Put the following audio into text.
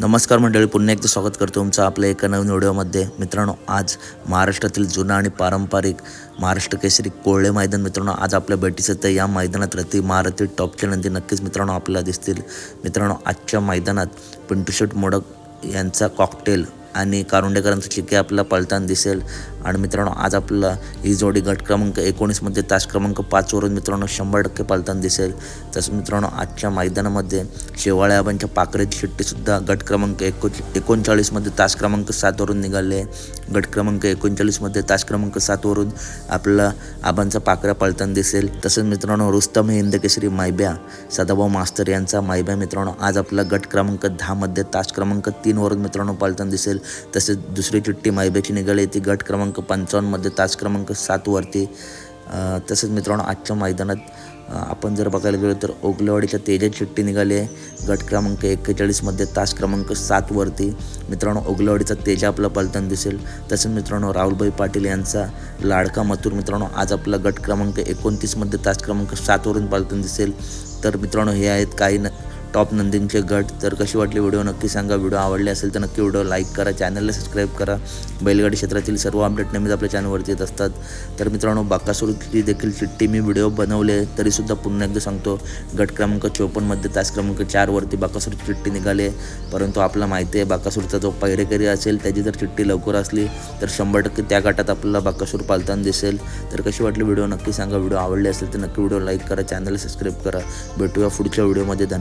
नमस्कार मंडळी पुन्हा एकदा स्वागत करतो तुमचं आपल्या एका नवीन व्हिडिओमध्ये. मित्रांनो आज महाराष्ट्रातील जुनं आणि पारंपरिक महाराष्ट्र केसरी कोळळे मैदान. मित्रांनो आज आपल्या भेटीचं तर या मैदानात रती महारथी टॉपच्या नंदी नक्कीच मित्रांनो आपल्याला दिसतील. मित्रांनो आजच्या मैदानात पिंटूशेट मोडक यांचा कॉकटेल आणि कारुंडेकरांचं चिके आपल्याला पळताना दिसेल. आणि मित्रांनो आज आपल्याला ही जोडी गट क्रमांक एकोणीसमध्ये तास क्रमांक पाचवरून मित्रांनो शंभर टक्के पळताना दिसेल. तसं मित्रांनो आजच्या मैदानामध्ये शेवाळ्याबांच्या आबांच्या पाकरेची शिट्टीसुद्धा गट क्रमांक एको एकोणचाळीसमध्ये तास क्रमांक सातवरून निघाले. गट क्रमांक एकोणचाळीसमध्ये तास क्रमांक सातवरून आपल्याला आबांचा पाकऱ्या पालताना दिसेल. तसंच मित्रांनो रुस्तम हिंद मायब्या सदाभाऊ मास्तर यांचा मायब्या मित्रांनो आज आपला गट क्रमांक दहामध्ये तास क्रमांक तीनवरून मित्रांनो पळताना दिसेल. तसेच दुसरी चिठ्ठी मायब्याची निघाली. ती गट क्रमांक पंचावन्नमध्ये तास क्रमांक सातवरती तसंच मित्रांनो आजच्या मैदानात आपण जर बघायला गेलो तर ओगलेवाडीच्या तेजस चिठ्ठी निघाली आहे. गट क्रमांक एक्केचाळीसमध्ये तास क्रमांक सातवरती मित्रांनो ओगलेवाडीचा तेजा आपला पलतन दिसेल. तसंच मित्रांनो राहुलभाई पाटील यांचा लाडका मथुर मित्रांनो आज आपला गट क्रमांक एकोणतीसमध्ये तास क्रमांक सातवरून पलतन दिसेल. तर मित्रांनो हे आहेत काही न टॉप नंदींचे गट. तर कशी वाटली व्हिडिओ? नक्की सांगा. व्हिडिओ आवडले असेल तर नक्की व्हिडिओ लाईक करा. चॅनलला सबस्क्राईब करा. बैलगाडी क्षेत्रातील सर्व अपडेट नेहमीच आपल्या चॅनलवरती येत असतात. तर मित्रांनो बाकासूरची देखील चिठ्ठी मी व्हिडिओ बनवले तरीसुद्धा पुन्हा एकदा सांगतो गट क्रमांक चोपन्नमध्ये तास क्रमांक चारवरती बाकासूरची चिठ्ठी निघाली आहे. परंतु आपला माहिती आहे बाकासूरचा जो पैरेकरी असेल त्याची जर चिठ्ठी लवकर असली तर शंभर टक्के त्या गटात आपल्याला बाकासूर पालताना दिसेल. तर कशी वाटली व्हिडिओ? नक्की सांगा. व्हिडिओ आवडले असेल तर नक्की व्हिडिओ लाईक करा. चॅनलला सबस्क्राईब करा. भेटूया पुढच्या व्हिडिओमध्ये. धन्यवाद.